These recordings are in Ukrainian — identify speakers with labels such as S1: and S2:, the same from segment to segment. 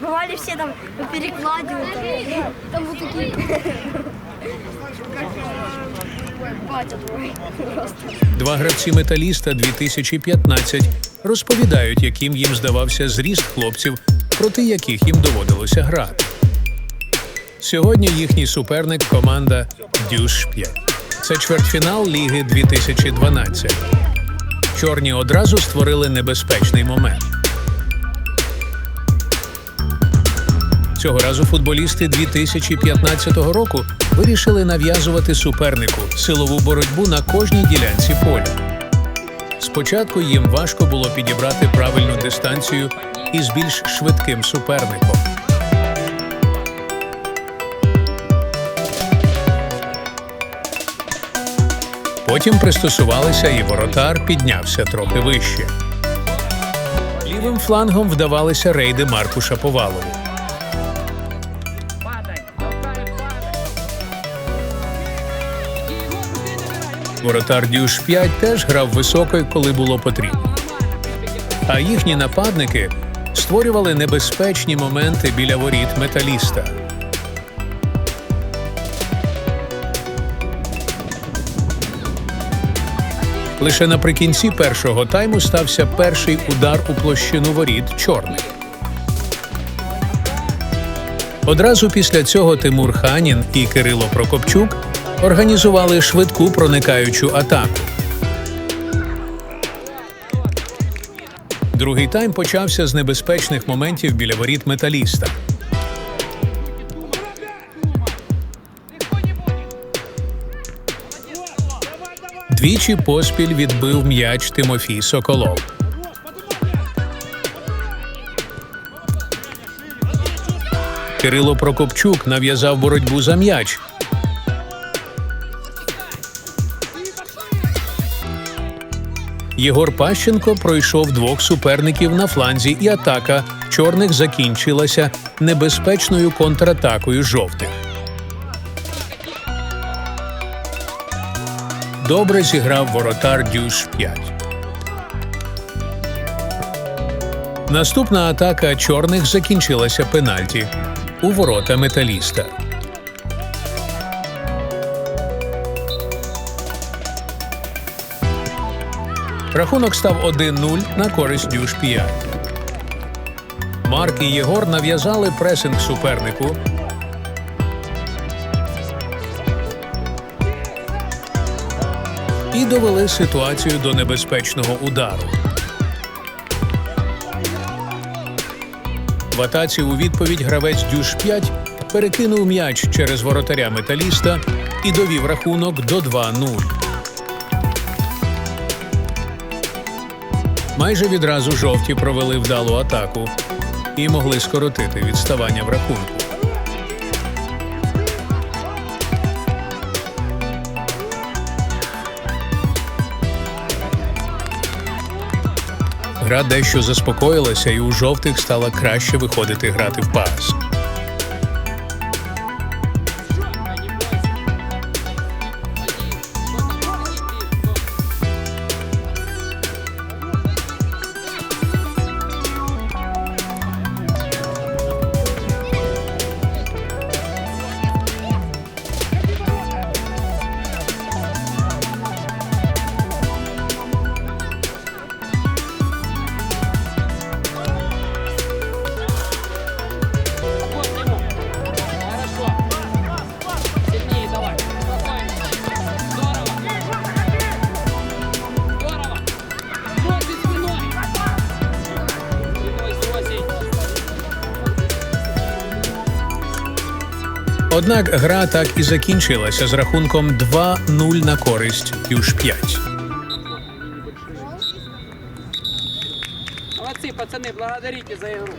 S1: Бывали все там перекладывают. Там, там вот такие.
S2: Два гравці металіста 2015 розповідають, яким їм здавався зріст хлопців, проти яких їм доводилося грати. Сьогодні їхній суперник команда Дюш 5. Це чвертьфінал Ліги 2012. Чорні одразу створили небезпечний момент. Цього разу футболісти 2015 року вирішили нав'язувати супернику силову боротьбу на кожній ділянці поля. Спочатку їм важко було підібрати правильну дистанцію із більш швидким суперником. Потім пристосувалися, і воротар піднявся трохи вище. Лівим флангом вдавалися рейди Марку Шаповалову. Воротар Дюш 5 теж грав високо, коли було потрібно. А їхні нападники створювали небезпечні моменти біля воріт металіста. Лише наприкінці першого тайму стався перший удар у площину воріт чорних. Одразу після цього Тимур Ханін і Кирило Прокопчук організували швидку проникаючу атаку. Другий тайм почався з небезпечних моментів біля воріт металіста. Двічі поспіль відбив м'яч Тимофій Соколов. Кирило Прокопчук нав'язав боротьбу за м'яч. Єгор Пащенко пройшов двох суперників на фланзі, і атака чорних закінчилася небезпечною контратакою жовтих. Добре зіграв воротар Дюш 5. Наступна атака чорних закінчилася пенальті у ворота металіста. Рахунок став 1-0 на користь Дюш 5. Марк і Єгор нав'язали пресинг супернику. І довели ситуацію до небезпечного удару. В атаці у відповідь гравець Дюш 5 перекинув м'яч через воротаря металіста і довів рахунок до 2-0. Майже відразу жовті провели вдалу атаку і могли скоротити відставання в рахунку. Гра дещо заспокоїлася, і у жовтих стало краще виходити грати в пас. Однак гра так і закінчилася з рахунком 2-0 на користь Юж 5.
S3: Молодці, пацани, благодаріть за ігру.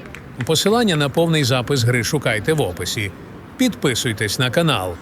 S2: Посилання на повний запис гри шукайте в описі. Підписуйтесь на канал.